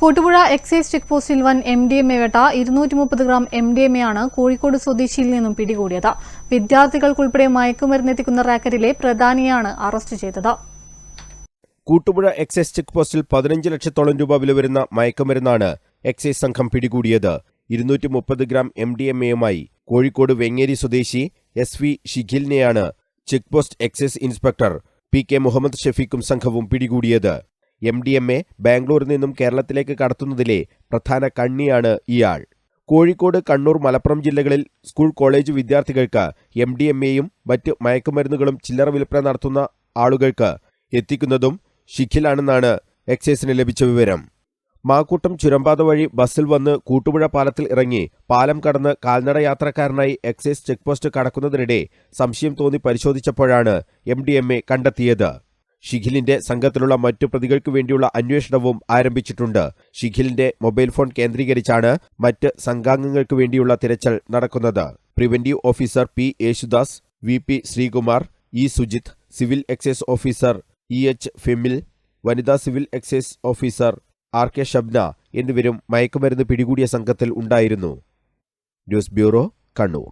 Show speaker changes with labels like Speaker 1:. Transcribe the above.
Speaker 1: കോട്ടുപുഴ excise check പോസ്റ്റിൽ വൻ M D M A വേട്ട ഇരുന്നൂറ്റി മുപ്പത് gram M D M A ആണ് കോഴിക്കോട് സ്വദേശിയിൽ നിന്നും പിടികൂടിയത്. വിദ്യാർത്ഥികൾക്കുൾപ്പെടെ മയക്കുമരുന്നെത്തിക്കുന്ന റാക്കറ്റിലെ പ്രധാനിയാണ് അറസ്റ്റ് ചെയ്തത്.
Speaker 2: കൂട്ടുപുഴ എക്സൈസ് ചെക്ക് പോസ്റ്റിൽ പതിനഞ്ച് ലക്ഷത്തോളം രൂപ വില വരുന്ന മയക്കുമരുന്നാണ് എക്സൈസ് സംഘം പിടികൂടിയത്. ഇരുന്നൂറ്റി മുപ്പത് ഗ്രാം എം ഡി എം എയുമായി കോഴിക്കോട് വെങ്ങേരി സ്വദേശി S V ഷിഖിലിനെയാണ് check post excise inspector P K Muhammad ഷെഫീഖും സംഘവും പിടികൂടിയത്. എം ഡി എം എ ബാംഗ്ലൂരിൽ നിന്നും കേരളത്തിലേക്ക് കടത്തുന്നതിലെ പ്രധാന കണ്ണിയാണ് ഇയാൾ. കോഴിക്കോട് കണ്ണൂർ മലപ്പുറം ജില്ലകളിൽ സ്കൂൾ കോളേജ് വിദ്യാർത്ഥികൾക്ക് എം ഡി എം എയും മറ്റ് മയക്കുമരുന്നുകളും ചില്ലറ വിൽപ്പന നടത്തുന്ന ആളുകൾക്ക് എത്തിക്കുന്നതും ഷിഖിലാണെന്നാണ് എക്സൈസിന് ലഭിച്ച വിവരം. മാക്കൂട്ടം ചുരമ്പാത വഴി ബസ്സിൽ വന്ന് കൂട്ടുപുഴ പാലത്തിൽ ഇറങ്ങി പാലം കടന്ന് കാൽനട യാത്രക്കാരനായി എക്സൈസ് ചെക്ക് പോസ്റ്റ് കടക്കുന്നതിനിടെ സംശയം തോന്നി പരിശോധിച്ചപ്പോഴാണ് എം കണ്ടെത്തിയത്. ഷിഖിലിന്റെ സംഘത്തിലുള്ള മറ്റു പ്രതികൾക്ക് വേണ്ടിയുള്ള അന്വേഷണവും ആരംഭിച്ചിട്ടുണ്ട്. ഷിഖിലിന്റെ മൊബൈൽ ഫോൺ കേന്ദ്രീകരിച്ചാണ് മറ്റ് സംഘാംഗങ്ങൾക്ക് വേണ്ടിയുള്ള തിരച്ചിൽ നടക്കുന്നത്. Preventive officer P Yesudas V P Sreekumar E Sujith civil excise officer E H Femil വനിതാ civil excise officer R K Shabna എന്നിവരും മയക്കുമരുന്ന് പിടികൂടിയ സംഘത്തിൽ ഉണ്ടായിരുന്നു. News bureau Kannur.